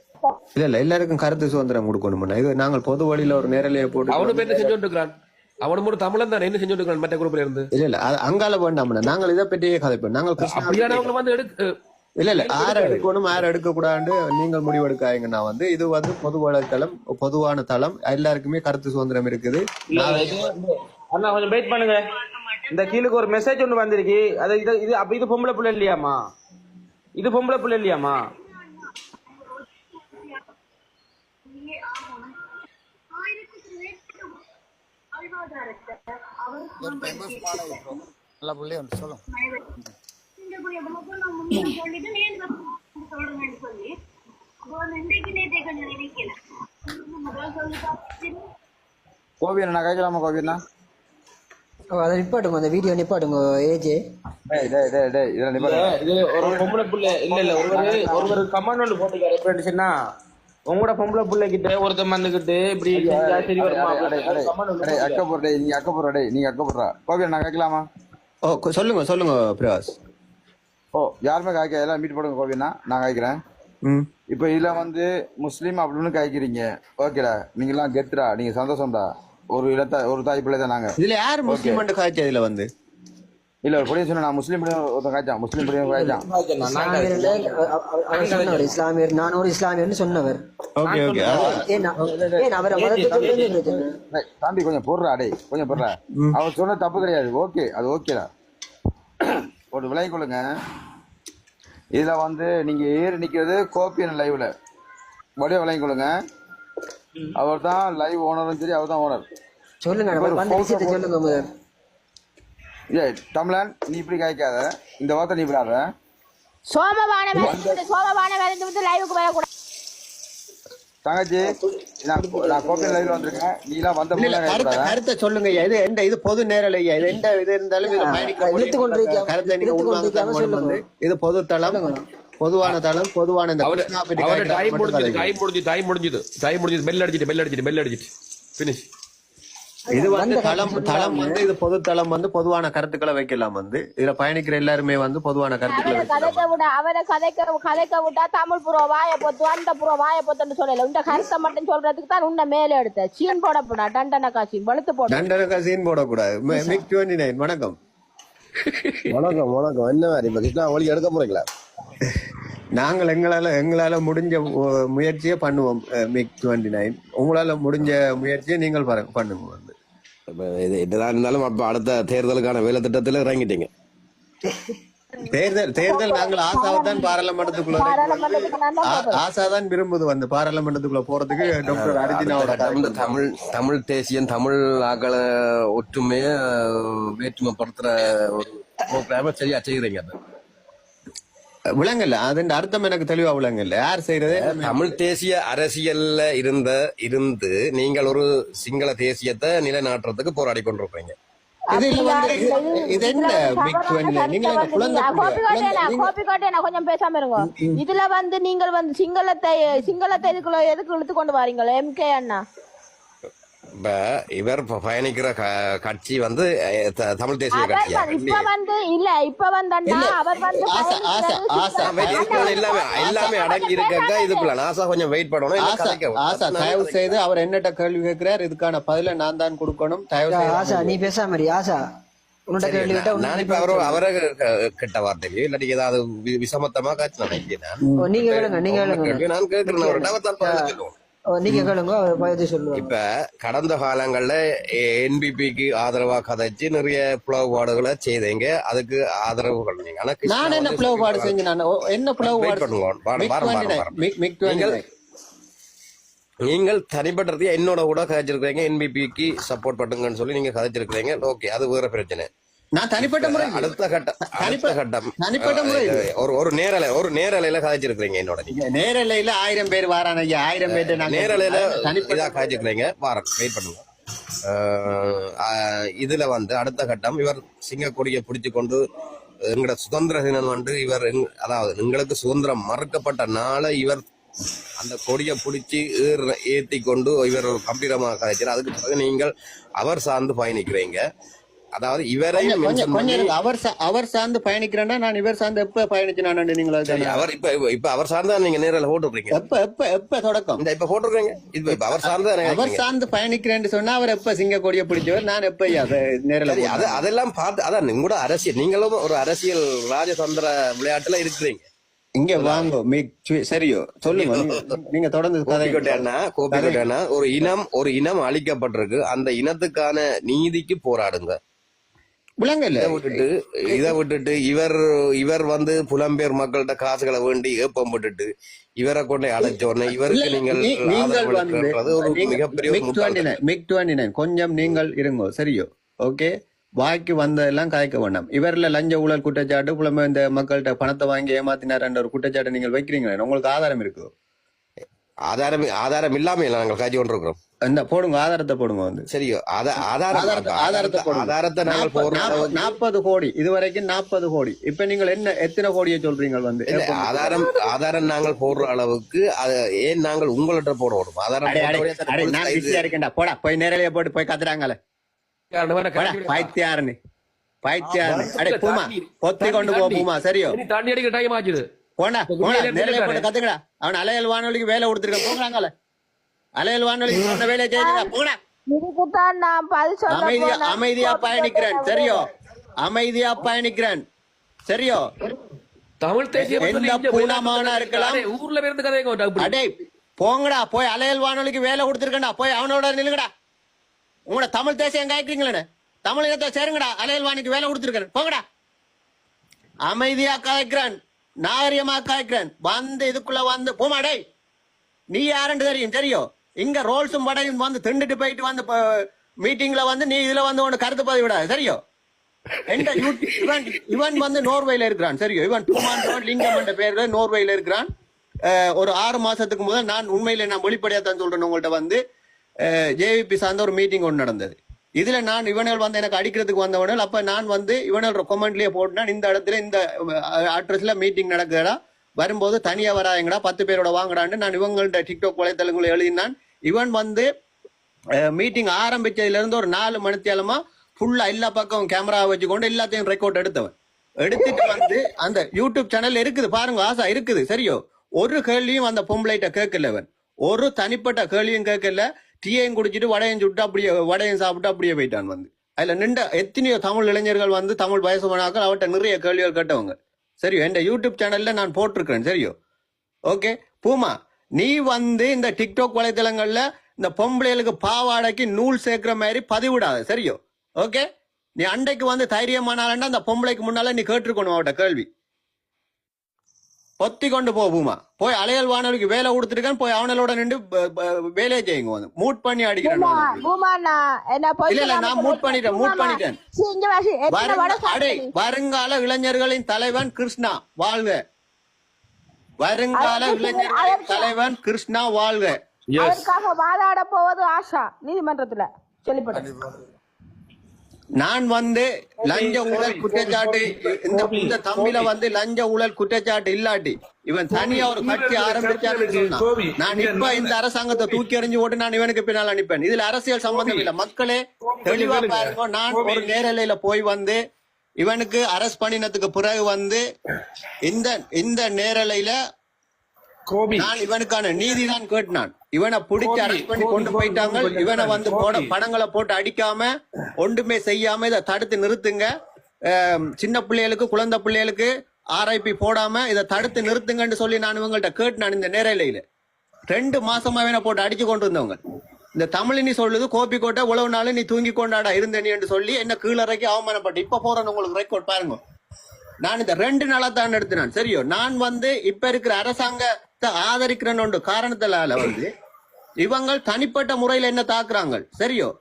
இல்ல இல்ல எல்லாருக்கும் கருத்து சுதந்திரம் கொடுக்கணும்ண்ணா. இது நாங்கள் பொது வழியில ஒரு நேரலையை போட்டு அவனும் என்ன செஞ்சோட்டு இருக்கிறான்? அவனும் ஒரு தமிழன் தான்? என்ன செஞ்சோட்டு இருக்கிறான் மற்ற குரூப்ல இருந்து? இல்ல இல்ல. அங்கால வேண்டாம்ண்ணா நாங்கள் இதை பற்றியே கதைப்போம். நாங்கள் அப்படியானவங்க வந்து எடுக்க இல்ல இல்ல. யார எடுக்கணும் யார எடுக்க கூடாது நீங்கள் முடிவெடுக்காதீங்கன்னா வந்து இது வந்து பொது வலைத்தளம் பொதுவான தளம். எல்லாருக்குமே கருத்து சுதந்திரம் இருக்குது. அண்ணா கொஞ்சம் வெயிட் பண்ணுங்க. இந்த கீழுக்கு ஒரு மெசேஜ் ஒன்று வந்திருக்கு. அது இது இது அப்ப இது பொம்பளை பிள்ளை இல்லையாமா இது பொம்பளை பிள்ளை இல்லையாமா நல்ல பிள்ளைய வந்து சொல்லும் கோவியண்ணா கேட்கலாமா கோவியண்ணா அதை நிப்பாட்டுங்க அந்த வீடியோ நிப்பாட்டுங்க ஏஜே டேய் டேய் டேய் டேய் இதெல்லாம் நிப்பாட்டு. இது ஒரு பொம்பளை பிள்ளை இல்ல இல்ல ஒருவர் ஒருவர் கமெண்ட் ஒன்று போட்டுக்காரு உங்களோட பொம்பளை பிள்ளை கிட்ட ஒருத்தன் வந்துகிட்டு இப்படி சரி வருமா? அடே, அடே, comment ஒண்ணு அடே, அக்கப்புறம் டேய், நீங்க டேய், நீங்க அக்கப்புறா. கோவியண்ணா கேட்கலாமா? ஓ சொல்லுங்க சொல்லுங்க பிரகாஷ். ஓ யாருமே காய்க்க எல்லாம் மீட் போடுங்க கோவியண்ணா நான் காய்க்கிறேன். ம். இப்போ இதுல வந்து முஸ்லீம் அப்படின்னு காய்க்கிறீங்க. ஓகேடா நீங்க எல்லாம் கெத்துடா நீங்க சந்தோஷம்டா. ஒரு இடத்த ஒரு தாய் பிள்ளை தான் நாங்க. இதுல யார் முஸ்லீம் காய்ச்சி இதுல வந்து? இல்ல ஒரு பொடியை சொன்னா நான் முஸ்லீம் ஒருத்தன் காய்ச்சான் முஸ்லீம் பொடியை காய்ச்சான். அவர் இஸ்லாமியர் நான் ஒரு இஸ்லாமியர்னு சொன்னவர். Okay okay. தம்பி கொஞ்சம் போடுறா டேய் கொஞ்சம் போடுறா அவர் சொன்ன தப்பு கிடையாது ஓகே அது ஓகேடா ஒரு விலை கொள்ளுங்க இதுல வந்து நீங்க ஏறி நிக்கிறது கோப்பியன் லைவ்ல வடிவ விலை கொள்ளுங்க அவர் தான் லைவ் ஓனரும் சரி அவர் தான் ஓனர் சொல்லுங்க சொல்லுங்க ஏ தமிழன் நீ இப்படி காய்க்காத இந்த வார்த்தை நீ விடாத. வந்து லைவுக்கு வரக்கூடாது தங்கச்சி நான் நான் கோப்பியன் லைவ்ல வந்திருக்கேன். நீ எல்லாம் வந்த கருத்தை சொல்லுங்க ஐயா. இது எந்த இது பொது நேரல் ஐயா. இது எந்த இது இருந்தாலும் இழுத்து கருத்தை நீங்க. வந்து. இது பொது தளம் பொதுவான தளம் பொதுவான இந்த டைம் முடிஞ்சது. டைம் முடிஞ்சது டைம் முடிஞ்சது. டைம் முடிஞ்சது பெல் அடிச்சிட்டு பெல் அடிச்சிட்டு பெல் அடிச்சிட்டு. ஃபினிஷ் இது வந்து தளம் தளம் வந்து இது பொது தளம் வந்து பொதுவான கருத்துக்களை வைக்கலாம் வந்து. இதுல பயணிக்கிற எல்லாருமே வந்து பொதுவான கருத்துக்களை கதைக்க விட அவரை கதைக்க கதைக்க விட்டா தமிழ் புறோ வாய பொத்து அந்த புறோ வாய பொத்துன்னு சொல்லல. இந்த கருத்தை மட்டும் சொல்றதுக்கு தான் உன்னை மேல எடுத்த. சீன் போடப்படா டண்டன காசி வெளுத்து போட. தண்டனை சீன் போடக்கூடாது. மிக் டுவெண்ட்டி நைன் வணக்கம். வணக்கம் வணக்கம். என்ன மாதிரி? இப்ப கிருஷ்ணா ஒளி எடுக்க போறீங்களா? நாங்கள் எங்களால எங்களால முடிஞ்ச முயற்சியை பண்ணுவோம் மிக் டுவெண்ட்டி நைன். உங்களால முடிஞ்ச முயற்சியை நீங்கள் பாருங்க, பண்ணுங்க வந்து. என்னதான் இருந்தாலும் அப்ப அடுத்த தேர்தலுக்கான வேலை திட்டத்துல இறங்கிட்டீங்க. தேர்தல் தேர்தல் நாங்கள் ஆசாவை தான் பாராளுமன்றத்துக்குள்ள பாராளுமன்றத்துக்கு நான் தான் விரும்புது வந்து பாராளுமன்றத்துக்குள்ள போறதுக்கு டாக்டர் அர்ஜுனாவோட தமிழ் தமிழ் தேசியம் தமிழ் ஆக்களை ஒற்றுமைய வேற்றுமைப்படுத்துற ஒரு ப்ரோக்ராம சரியா செய்யறீங்க அது. விளங்கல அதன் அர்த்தம் எனக்கு தெளிவா விளங்கல யார் செய்யறது தமிழ் தேசிய அரசியல்ல இருந்த இருந்து நீங்கள் ஒரு சிங்கள தேசியத்தை நிலைநாட்டுறதுக்கு போராடி கொண்டிருப்பீங்க கொஞ்சம் பேசாம இருங்க. இதுல வந்து நீங்கள் வந்து சிங்களத்தை சிங்களத்தை எதுக்கு இழுத்து கொண்டு வாரீங்களா? எம்கே அண்ணா. இப்ப இவர் பயணிக்கிற கட்சி வந்து தமிழ் தேசிய வந்து- இப்ப வந்து இல்ல இப்ப வந்தா அவர் எல்லாமே எல்லாமே அடங்கி இருக்க இதுக்குள்ள. நாசா கொஞ்சம் வெயிட் பண்ணணும். ஆசா தயவு செய்து அவர் என்னட்ட கேள்வி கேட்கிறார். இதுக்கான பதில நான் தான் கொடுக்கணும். தயவு செய்து ஆசா நீ பேசாம இரு, ஆசா நான் இப்ப அவரை அவரை க- கெட்ட வார்த்தையிலயோ இல்லாட்டி ஏதாவது வி- விசமத்தமா காட்சி ஓ, நீங்க கேளுங்க நீங்க கேளுங்க. நான் கேட்கிறேன். அவர்கிட்ட அவர் நீங்க கேளுங்க சொல்லுவாங்க இப்ப கடந்த காலங்கள்ல என்பிபிக்கு ஆதரவா கதைச்சு நிறைய பிளவுபாடுகளை செய்தீங்க. அதுக்கு ஆதரவுகள் நீங்க. ஆனா நான் என்ன வந்து பிளவுபாடு செஞ்சு நான்? என்ன டுவெண்ட்டி நீங்கள் நைன் நீங்கள் தனிப்பட்ட ரீதியா என்னோட கூட கதைச்சிருக்கீங்க என்பிபிக்கு சப்போர்ட் பண்ணுங்கன்னு சொல்லி நீங்க கதைச்சிருக்கீங்க ஓகே அது வேற பிரச்சனை. நான் தனிப்பட்ட முறை அடுத்த கட்டம் அடுத்த கட்டம். தனிப்பட்ட முறை. ஒரு ஒரு நேரலை ஒரு நேரலையில கதைச்சிருக்கீங்க என்னோட நீங்க. நேரலையில ஆயிரம் பேர் வாரான ஐயா ஆயிரம் பேர் நேரலையில தனிப்பட்ட இதா காய்ச்சிக்கிறீங்க வாரம் வெயிட் பண்ணுங்க. இதுல வந்து அடுத்த கட்டம் இவர் சிங்கக்கொடியை பிடிச்சு கொண்டு எங்களோட சுதந்திர தினம் வந்து இவர் அதாவது எங்களுக்கு சுதந்திரம் மறுக்கப்பட்ட நாளை இவர் அந்த கொடியை பிடிச்சி ஏற- ஏத்தி கொண்டு இவர் கம்பீரமாக கதைச்சார் அதுக்கு பிறகு நீங்கள் அவர் சார்ந்து பயணிக்கிறீங்க. அதாவது இருங்க. அவர் அவர் சார்ந்து பயணிக்கிறேன்னா நான் இவர் சார்ந்து எப்ப பயணிச்சினான்னு நீங்களா அவர் இப்ப இப்ப- அவர் சார்ந்தா நீங்க நேரில் போட்டுருக்கீங்க எப்ப எப்ப எப்ப தொடக்கம்? இந்த இப்ப போட்டுருக்கீங்க இப்ப அவர் சார்ந்தா அவர். சார்ந்து பயணிக்கிறேன்னு சொன்னா அவர் எப்ப சிங்க கொடிய பிடிச்சவர்? நான் எப்ப நேரில் அது அதெல்லாம் பார்த்து அதான் உங்களோட அரசியல் நீங்களும் ஒரு அரசியல் ராஜதந்திர விளையாட்டுல இருக்கிறீங்க. இங்க வாங்க சரியோ சொல்லுங்க நீங்க- தொடர்ந்து கதை கோபிக்கோட்டையண்ணா கோபிக்கோட்டையண்ணா ஒரு இனம் ஒரு இனம் அழிக்கப்பட்டிருக்கு. அந்த இனத்துக்கான நீதிக்கு போராடுங்க. விளங்கல. இதை விட்டுட்டு இதை விட்டுட்டு இவர் இவர் வந்து புலம்பெயர் மக்கள்கிட்ட காசுகளை வேண்டி ஏப்பம் போட்டுட்டு இவரை கொண்டு அடைச்சோடனே இவருக்கு நீங்கள் கொஞ்சம் நீங்கள் இருங்கோ சரியோ. ஓகே? வாய்க்கு வந்ததெல்லாம் காய்க்க வேண்டாம். இவர்ல லஞ்ச ஊழல் குற்றச்சாட்டு புலமே இந்த மக்கள்கிட்ட பணத்தை வாங்கி ஏமாத்தினார் என்ற ஒரு குற்றச்சாட்டை நீங்கள் வைக்கிறீங்களே உங்களுக்கு ஆதாரம் இருக்கு? ஆதாரம் ஆதாரம் இல்லாம இல்ல நாங்கள் காட்சி கொண்டிருக்கிறோம். இந்த போடுங்க ஆதாரத்தை போடுங்க வந்து. சரியோ ஆதாரத்தை ஆதாரத்தை நாற்பது- போடுற நாற்பது- அளவுக்கு நாற்பது கோடி. இதுவரைக்கும் நாற்பது கோடி. இப்ப நீங்கள் என்ன எத்தனை கோடியை சொல்றீங்க வந்து? ஆதாரம் ஆதாரம் நாங்கள் போடுற அளவுக்கு அது ஏன் நாங்கள் உங்கள்கிட்ட போடணும்? ஆதாரம் இருக்கேன்டா. போடா போய் நேரலையே போட்டு போய் கத்துறாங்களே. பைத்தியாருன்னு பைத்தியாருன்னு அடே பூமா பொத்தி கொண்டு போ பூமா சரியோ. அடிக்கிற டைம் ஆச்சுது போடா குடியில நேரலையே. போட்டு கத்துக்கடா. அவன் அலையல் வானொலிக்கு வேலை கொடுத்துருக்கான் போங்களாங்களே அலையல் வானொலிக்கு சொன்ன வேலையை செய்யுங்க போடா இதுக்குத்தான் நான் பதில் சொல்ல அமைதியா. அமைதியா பயணிக்கிறேன். சரியோ? அமைதியா பயணிக்கிறேன். சரியோ? தமிழ் இங்க பூனாமாவனா இருக்கலாம். அடே, ஊர்ல இருந்து கதைங்க அடே போங்கடா போய் அலையல் வானொலிக்கு வேலை கொடுத்துருக்கண்டா போய் அவனோட நில்லுங்கடா. உங்களோட தமிழ் தேசியம் காய்க்கிறீங்களே தமிழ் இனத்தை சேருங்கடா. அலையல் வாணிக்கு வேலை கொடுத்துருக்கேன் போங்கடா. அமைதியா காய்க்கிறான். நாகரிகமா காய்க்கிறான். வந்து இதுக்குள்ள வந்து போமாடே நீ யாருன்னு தெரியும் தெரியும். இங்க ரோல்ஸும் படையும் வந்து திண்டுட்டு போயிட்டு வந்து மீட்டிங்ல வந்து நீ இதுல வந்து உனக்கு கருத்து பதிவிடாது சரியோ? யூ- இவன் இவன் வந்து நோர்வேல இருக்கிறான் சரியோ? இவன் டூ டூமான் லிங்கம் என்ற பேர்ல நோர்வேல இருக்கிறான். ஒரு ஆறு மாசத்துக்கு முதல் நான் உண்மையில நான் வெளிப்படையா தான் சொல்றேன் உங்கள்ட்ட வந்து. ஜேவிபி சார்ந்த ஒரு மீட்டிங் ஒன்று நடந்தது. இதுல நான் இவனால் வந்து எனக்கு அடிக்கிறதுக்கு வந்தவனால் அப்ப நான் வந்து இவனால் கொமெண்ட்லயே போட்டேன் இந்த இடத்துல இந்த அட்ரஸ்ல மீட்டிங் நடக்குதுடா வரும்போது தனியா வராங்கடா பத்து பேரோட வாங்கடான்னு நான் இவங்கள்ட்ட டிக்டாக் வலைத்தளங்களை எழுதினான். இவன் வந்து மீட்டிங் ஆரம்பிச்சதுல இருந்து ஒரு நாலு மணித்தேலமா ஃபுல்லா எல்லா பக்கம் கேமரா வச்சுக்கொண்டு எல்லாத்தையும் ரெக்கார்ட் எடுத்தவன். எடுத்துட்டு வந்து அந்த யூடியூப் சேனல் இருக்குது. பாருங்க ஆசா இருக்குது. சரியோ? ஒரு கேள்வியும் அந்த பொம்பளைட்ட கேட்கல அவன் ஒரு தனிப்பட்ட கேள்வியும் கேட்கல. டீயையும் குடிச்சிட்டு வடையும் சுட்டு அப்படியே வடையும் சாப்பிட்டு அப்படியே போயிட்டான் வந்து. அதுல நின்ற எத்தனையோ தமிழ் இளைஞர்கள் வந்து தமிழ் வயசு அவட்ட நிறைய கேள்விகள் கேட்டவங்க. சரியோ? என் யூடியூப் சேனல்ல நான் போட்டிருக்கிறேன். சரியோ? ஓகே பூமா நீ வந்து இந்த டிக்டாக் வலைத்தளங்கள்ல இந்த பொம்பளைகளுக்கு பாவாடைக்கு நூல் சேர்க்கிற மாதிரி பதிவிடாத சரியோ? ஓகே நீ அண்டைக்கு வந்து தைரியமானாலன்னா அந்த பொம்பளைக்கு முன்னால நீ கேட்டிருக்கணும் அவட்ட கேள்வி. பொத்தி கொண்டு போ பூமா. போய் அலையல் வானொலிக்கு வேலை கொடுத்துருக்கேன் போய் அவனோட நின்று வேலையை செய்யுங்க வந்து. மூட் பண்ணி அடிக்கிறேன் இல்ல, இல்ல, நான் மூட் பண்ணிட்டேன், மூட் பண்ணிட்டேன். வருங்கால இளைஞர்களின் தலைவன் கிருஷ்ணா. வாழ்க. வருங்கால அதற்கு- தலைவன் கிருஷ்ணா வாழ்க. அதற்காக வாதாட போவது ஆஷா நீதிமன்றத்துல நான் வந்து லஞ்ச ஊழல் குற்றச்சாட்டு இந்த இந்த தம்பில வந்து லஞ்ச ஊழல் குற்றச்சாட்டு இல்லாட்டி இவன் தனியா ஒரு கட்சி ஆரம்பிச்சாருன்னு சொன்னான் நான் இப்ப இந்த அரசாங்கத்தை தூக்கி எறிஞ்சு போட்டு நான் இவனுக்கு பின்னால் அனுப்பேன். இதுல அரசியல் சம்பந்தம் இல்ல. மக்களே தெளிவா பாருங்க. நான் ஒரு நேரலையில போய் வந்து இவனுக்கு அரஸ்ட் பண்ணினதுக்கு பிறகு வந்து இந்த இந்த நேரலையில கோபி. நான் இவனுக்கான நீதிதான் கேட்டினான் இவனை பிடிச்சு அரெஸ்ட் பண்ணி கொண்டு போயிட்டாங்க. இவனை வந்து போட படங்களை போட்டு அடிக்காம ஒன்றுமே செய்யாம இதை தடுத்து நிறுத்துங்க. சின்ன பிள்ளைகளுக்கு குழந்தை பிள்ளைகளுக்கு ஆர்ஐபி போடாம இதை தடுத்து நிறுத்துங்கன்னு சொல்லி நான் இவங்கள்ட்ட கேட்டினான் இந்த நேரலையில. ரெண்டு மாசமா இவனை போட்டு அடிச்சு கொண்டு வந்தவங்க இந்த தமிழினி சொல்லுது கோபி கோட்டை உழவு நாள் நீ தூங்கி கொண்டாடா இருந்தேனி என்று சொல்லி என்ன கீழறக்கி அவமானப்பட்டு. இப்ப போறேன் உங்களுக்கு ரெக்கார்ட் பாருங்க. நான் இந்த ரெண்டு நாளா தான் எடுத்தினான் சரியோ? நான் வந்து இப்ப இருக்கிற அரசாங்கத்தை ஆதரிக்கிறேன்னு காரணத்தினால வந்து இவங்க தனிப்பட்ட முறையில என்ன தாக்குறாங்க? சரியோ?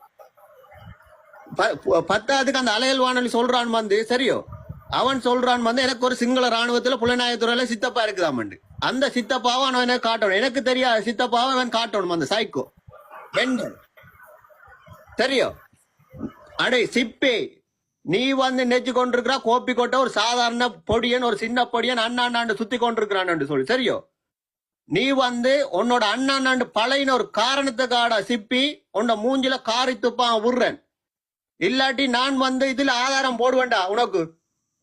ப- பத்தாவதுக்கு அந்த அலையல் வானொலி சொல்றான் வந்து சரியோ? அவன் சொல்றான் வந்து எனக்கு ஒரு சிங்கள ராணுவத்துல புலனாயத்துறையில சித்தப்பா இருக்குதாமண்டு அந்த சித்தப்பாவை அவன் எனக்கு காட்டணும்? எனக்கு தெரியாத. சித்தப்பாவை அவன் காட்டணும் அந்த சைக்கோ வெண்டன் சரியோ அடே சிப்பி நீ வந்து நெச்சு கொண்டிருக்கிறா கோப்பி கொட்ட ஒரு சாதாரண பொடியன் ஒரு சின்ன பொடியன் அண்ணா அண்ணாண்டு சுத்தி கொண்டிருக்கிறான்னு சொல்லி சரியோ? நீ வந்து உன்னோட அண்ணாண்ணாண்டு பழையின ஒரு காரணத்துக்காட சிப்பி உன்னோட மூஞ்சில காரி துப்பான் விடுறேன் இல்லாட்டி நான் வந்து இதுல ஆதாரம் போடுவேண்டா உனக்கு.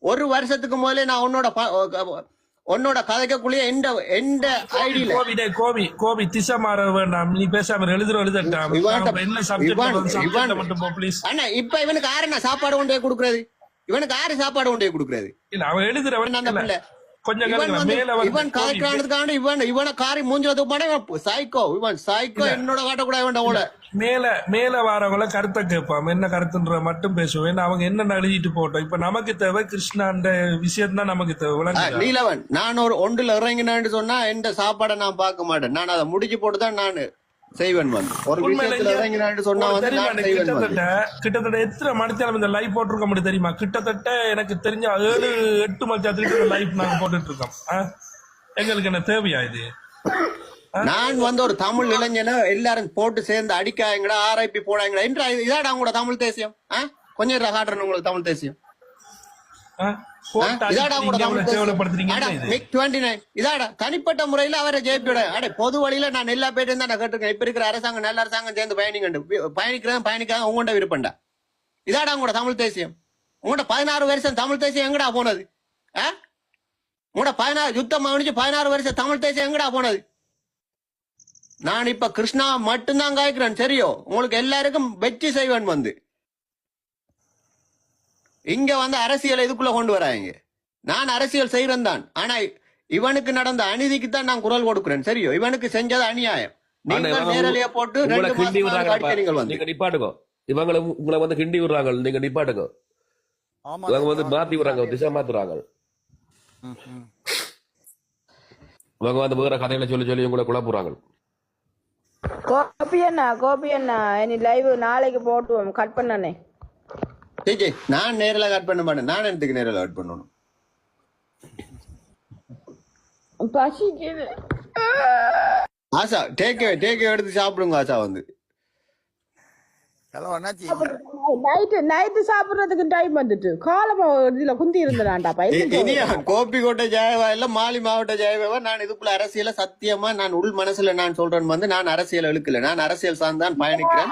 ஒரு வருஷத்துக்கு முதல்ல நான் உன்னோட ப- உன்னோட கதைக்கக்குள்ளேயே எந்த எந்த ஐடியில கோபி டேய் கோபி கோபி திசை மாற வேண்டாம். நீ பேசாம எழுதுற எழுதட்டாம் என்ன சப்ஜெக்ட் மட்டும் ப்ளீஸ் அண்ணா இப்ப இவனுக்கு யாரு நான் சாப்பாடு கொண்டு போய் கொடுக்கறது? இவனுக்கு யாரு சாப்பாடு கொண்டு போய் கொடுக்கறது? இல்ல அவன் எழுதுறவன் அந்த பிள்ளை. கொஞ்சம் இவன் வந்து- வந்து இவன் இவன் இவனை காரி மூஞ்சில துப்பானே சைக்கோ இவன் சைக்கோ என்னோட காட்டக்கூடாது இவன் அவள மேல மேல வரவங்கள கருத்தை கேட்பான். என்ன கருத்துன்ற மட்டும் பேசுவோம். ஏன்னா அவங்க என்ன எழுதிட்டு போட்டோம். இப்ப நமக்கு தேவை கிருஷ்ணான்ற விஷயம் தான் நமக்கு தேவை? நீலவன் நான் ஒரு ஒன்றுல இறங்கினான்னு சொன்னா எந்த சாப்பாடை நான் பார்க்க மாட்டேன். நான் அதை முடிச்சு போட்டு தான் நான் செய்வேன் வந்து. ஒரு விஷயத்துல இறங்கினான்னு சொன்னா வந்து கிட்டத்தட்ட கிட்டத்தட்ட எத்தனை மணித்தாலும் இந்த லைவ் போட்டிருக்க முடியும் தெரியுமா? கிட்டத்தட்ட எனக்கு தெரிஞ்ச ஏழு எட்டு மணித்தாலத்துக்கு லைவ் நாங்க போட்டுட்டு இருக்கோம்? எங்களுக்கு என்ன தேவையா இது? நான் வந்து ஒரு தமிழ் இளைஞனை எல்லாரும் போட்டு சேர்ந்து அடிக்காங்கடா ஆர்ஐபி போடாங்கடா என்ற இதாடா உங்களோட தமிழ் தேசியம்? கொஞ்சம் காட்டுறேன் உங்களுக்கு தமிழ் தேசியம். ஆ? போட்டு இதாடா அடிச்சு உங்களோட நீங்க தமிழ் எவ்வளவு தேசியம். கேவலப்படுத்துறீங்க அடா, என்ன இது? மிக் 29 இதாடா தனிப்பட்ட முறையில அவரை ஜெயிப்பிட அடே பொது வழியில நான் எல்லா பேரும் தான் நான் கேட்டிருக்கேன். இப்ப இருக்கிற அரசாங்கம் நல்ல அரசாங்கம் சேர்ந்து பயணிக்கண்டு பயணிக்கிறேன் பயணிக்காத உங்கள்கிட்ட விருப்பம்டா. இதாடா உங்களோட தமிழ் தேசியம். உங்கள்கிட்ட பதினாறு வருஷம் தமிழ் தேசியம் எங்கடா போனது? உங்களோட பதினாறு யுத்தம் முடிஞ்சு பதினாறு வருஷம் தமிழ் தேசியம் எங்கடா போனது? நான் இப்ப கிருஷ்ணா மட்டும்தான் காய்க்கிறேன் சரியோ? உங்களுக்கு எல்லாருக்கும் வெற்றி செய்வேன் வந்து. இங்க வந்து அரசியல் இதுக்குள்ள கொண்டு வராங்க. நான் அரசியல் செய்யறேன் தான். ஆனா இவனுக்கு நடந்த அநீதிக்கு தான் நான் குரல் கொடுக்கிறேன் சரியோ? இவனுக்கு செஞ்சது அநியாயம். நீங்கள் நேரலையா போட்டு ரெண்டு மாசமா நீங்க நிப்பாட்டுங்க இவங்களை உங்களை வந்து கிண்டி விடுறாங்க நீங்க நிப்பாட்டுங்க ஆமா இவங்க வந்து மாத்தி விடுறாங்க திசை மாத்துறாங்க இவங்க வந்து வேற கதையில சொல்லி சொல்லி உங்களை குழப்புறாங்க. கோபி அண்ணா கோபி அண்ணா. இனி லைவ் நாளைக்கு போட்டுவோம் கட் பண்ணனே. சரி. நான் நேரில் கட் பண்ண மாட்டேன். நான் எனக்கு நேரில் கட் பண்ணணும்? பசிக்குது. ஆசா டேக் டேக் எடுத்து சாப்பிடுங்க ஆசா வந்து. ஹலோ அண்ணாச்சி. நைட்டு நைட்டு சாப்பிடுறதுக்கு டைம் வந்துட்டு. காலமா இதுல குந்தி இருந்தேன்டாப்பா இ- இனியா கோபிக்கோட்டை ஜெயவா இல்ல மாலி மாவட்ட ஜெயவாவா? நான் இதுக்குள்ள அரசியல சத்தியமா நான் உள் மனசுல நான் சொல்றேன் வந்து நான் அரசியல் இழுக்கல. நான் அரசியல் சார்ந்தான் பயணிக்கிறேன்.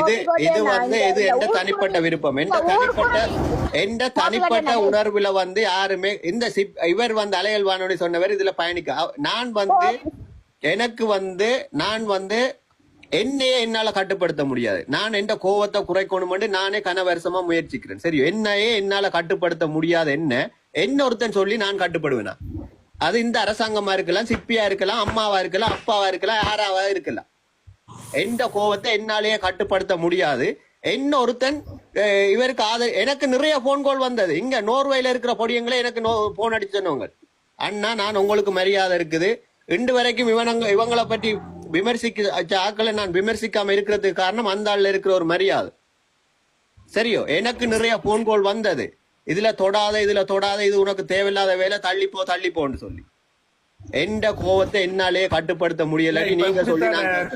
இது இது வந்து இது எந்த தனிப்பட்ட விருப்பம்? எந்த தனிப்பட்ட எந்த தனிப்பட்ட உணர்வுல வந்து யாருமே இந்த இவர் வந்து அலையல் வானொலி சொன்னவர் இதுல பயணிக்க நான் வந்து எனக்கு வந்து நான் வந்து என்னையே என்னால கட்டுப்படுத்த முடியாது. நான் எந்த கோவத்தை குறைக்கணும்னு நானே கன முயற்சிக்கிறேன். சரி என்னையே என்னால கட்டுப்படுத்த முடியாது என்ன? என்ன ஒருத்தன் சொல்லி நான் கட்டுப்படுவேனா? அது இந்த அரசாங்கமா இருக்கலாம் சிப்பியா இருக்கலாம் அம்மாவா இருக்கலாம் அப்பாவா இருக்கலாம் யாராவா இருக்கலாம். எந்த கோவத்தை என்னாலேயே கட்டுப்படுத்த முடியாது. என்ன ஒருத்தன் இவருக்கு ஆதரவு எனக்கு நிறைய போன் கால் வந்தது. இங்க நோர்வேல இருக்கிற பொடியங்களே எனக்கு போன் அடிச்சு சொன்னவங்க அண்ணா நான் உங்களுக்கு மரியாதை இருக்குது. இன்று வரைக்கும் இவனங்க இவங்களை பற்றி விமர்சிக்க ஆக்களை நான் விமர்சிக்காம இருக்கிறதுக்கு காரணம் அந்த ஆள்ல இருக்கிற ஒரு மரியாதை. சரியோ? எனக்கு நிறைய போன் கால் வந்தது. இதுல தொடாத இதுல தொடாத இது உனக்கு தேவையில்லாத வேலை தள்ளிப்போ தள்ளிப்போன்னு சொல்லி. எந்த கோவத்தை என்னாலேயே கட்டுப்படுத்த முடியல. நீங்க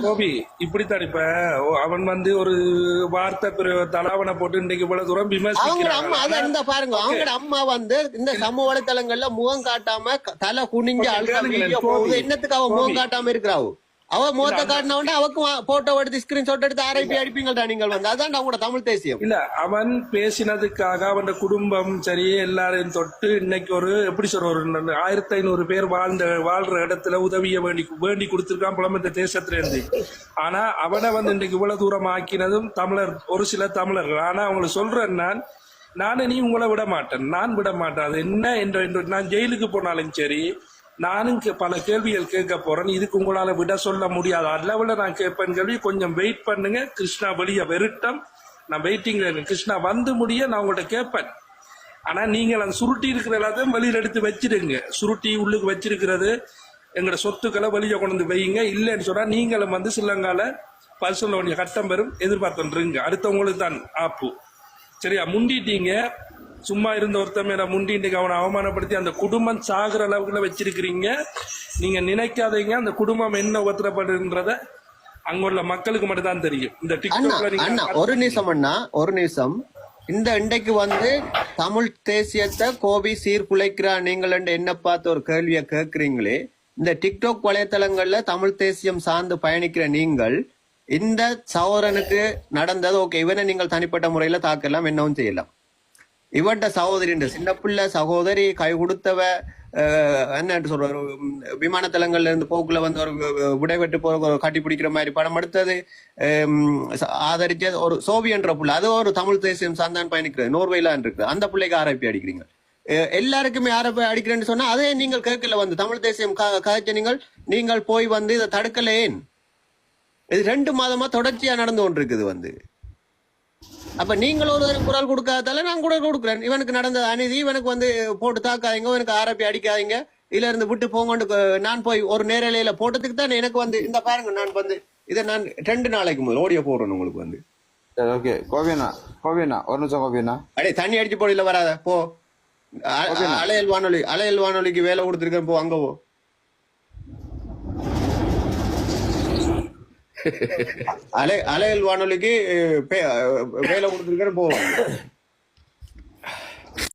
கோபி இப்படித்தான் இப்ப அவன் வந்து ஒரு வார்த்தை அவனை போட்டு இன்னைக்கு இவ்வளவு தூரம் அவங்க அம்மா அத இந்த பாருங்க அவங்களோட அம்மா வந்து இந்த சமூக வலைத்தளங்கள்ல முகம் காட்டாம தலை குனிஞ்சு. போகுது. என்னத்துக்கு அவ முகம். காட்டாம இருக்கிறாவு? அவ முகத்தை காட்டினவன்டா அவக்கு போட்டோ எடுத்து ஸ்கிரீன்ஷாட் எடுத்து ஆர்ஐபி அடிப்பீங்கள்டா நீங்கள் வந்து. அதான் அவங்களோட தமிழ் தேசியம். இல்ல அவன் பேசினதுக்காக அவன் குடும்பம் சரி எல்லாரையும் தொட்டு இன்னைக்கு ஒரு எப்படி சொல்ற ஒரு ஆயிரத்தி ஐநூறு பேர் வாழ்ந்த வாழ்ற இடத்துல உதவிய வேண்டி வேண்டி கொடுத்திருக்கான் புலம்பெயர்ந்த தேசத்துல இருந்து ஆனா அவனை வந்து இன்னைக்கு இவ்வளவு தூரம் ஆக்கினதும் தமிழர் ஒரு சில தமிழர்கள். ஆனா அவங்களுக்கு சொல்றேன் நான் நானே நீ உங்களை விட மாட்டேன். நான் விட மாட்டேன். அது என்ன என்ற- நான் ஜெயிலுக்கு போனாலும் சரி நானும் கே- பல கேள்விகள் கேட்க போறேன். இதுக்கு உங்களால விட சொல்ல முடியாது. அளவில் நான் கேட்பேன் கேள்வி. கொஞ்சம் வெயிட் பண்ணுங்க. கிருஷ்ணா வெளிய வெறுட்டம். நான் வெயிட்டிங்ல இருக்கேன். கிருஷ்ணா வந்து முடிய நான் உங்கள்ட்ட கேட்பேன். ஆனா நீங்கள் அந்த சுருட்டி இருக்கிற எல்லாத்தையும் வெளியில் எடுத்து வச்சிருங்க சுருட்டி உள்ளுக்கு வச்சிருக்கிறது. எங்களோட சொத்துக்களை வெளியே கொண்டு வந்து வையுங்க. இல்லைன்னு சொன்னா நீங்களும் வந்து சிலங்கால பரிசல்ல வேண்டிய கட்டம் பெறும் எதிர்பார்த்துருங்க அடுத்தவங்களுக்கு தான் ஆப்பு. சரியா? முண்டிட்டீங்க. சும்மா இருந்த ஒருத்தன் மேல முண்டி இன்னைக்கு அவனை அவமானப்படுத்தி அந்த குடும்பம் சாகுற அளவுக்குள்ள வச்சிருக்கிறீங்க. நீங்க நினைக்காதீங்க. அந்த குடும்பம் என்ன உபத்திரப்படுன்றத அங்குள்ள மக்களுக்கு மட்டும் தான் தெரியும். இந்த டிக்டாக்ல ஒரு நிமிஷம் அண்ணா ஒரு நிமிஷம். இந்த இன்றைக்கு வந்து தமிழ் தேசியத்தை கோபி சீர்குலைக்கிறா நீங்கள் என்ன பார்த்து ஒரு கேள்வியை கேட்கிறீங்களே. இந்த டிக்டாக் வலைத்தளங்கள்ல தமிழ் தேசியம் சார்ந்து பயணிக்கிற நீங்கள் இந்த சகோதரனுக்கு நடந்தது ஓகே இவனை நீங்கள் தனிப்பட்ட முறையில தாக்கலாம் என்னவும் செய்யலாம். இவன்ட சகோதரி சின்ன பிள்ளை சகோதரி கை கொடுத்தவ என்ன சொல்ற ஒரு விமானத்தலங்கள்ல இருந்து போக்குல வந்து ஒரு விடை விடைபெற்று போற ஒரு கட்டி பிடிக்கிற மாதிரி படம் எடுத்தது. ஆதரிச்ச ச- ஒரு சோவியன்ற புள்ள. அது ஒரு தமிழ் தேசியம் சார்ந்தான் பயணிக்கிறது நோர்வேலான் இருக்கு அந்த பிள்ளைக்கு ஆர்ஐபி அடிக்கிறீங்க? எல்லாருக்குமே ஆர்ஐபி அடிக்கிறேன்னு சொன்னா அதே நீங்கள் கேட்கல வந்து தமிழ் தேசியம் கதைச்ச நீங்கள் நீங்கள் போய் வந்து இதை தடுக்கலேன். இது ரெண்டு மாதமா தொடர்ச்சியா நடந்து கொண்டிருக்குது வந்து. அப்ப நீங்கள் ஒரு குரல் கொடுக்காதால நான் குரல் கொடுக்குறேன். இவனுக்கு நடந்த அநீதி இவனுக்கு வந்து போட்டு தாக்காதீங்க இவனுக்கு ஆரப்பி அடிக்காதீங்க. இதுல இருந்து விட்டு போங்கன்னு நான் போய் ஒரு நேரலையில போட்டதுக்கு தான் எனக்கு வந்து இந்த பாருங்க நான் வந்து இதை நான் ரெண்டு நாளைக்கு முதல் ஓடிய போடுறேன் உங்களுக்கு வந்து. ஓகே கோபியண்ணா கோபியண்ணா ஒரு நிமிஷம் கோபியண்ணா அடே தண்ணி அடிச்சு போடியில வராத போ. அலையல் வானொலி அலையல் வானொலிக்கு வேலை கொடுத்துருக்கேன் போ அங்க போ. அலை அலையல் வானொலிக்கு வேலை கொடுத்துருக்கேன்னு போ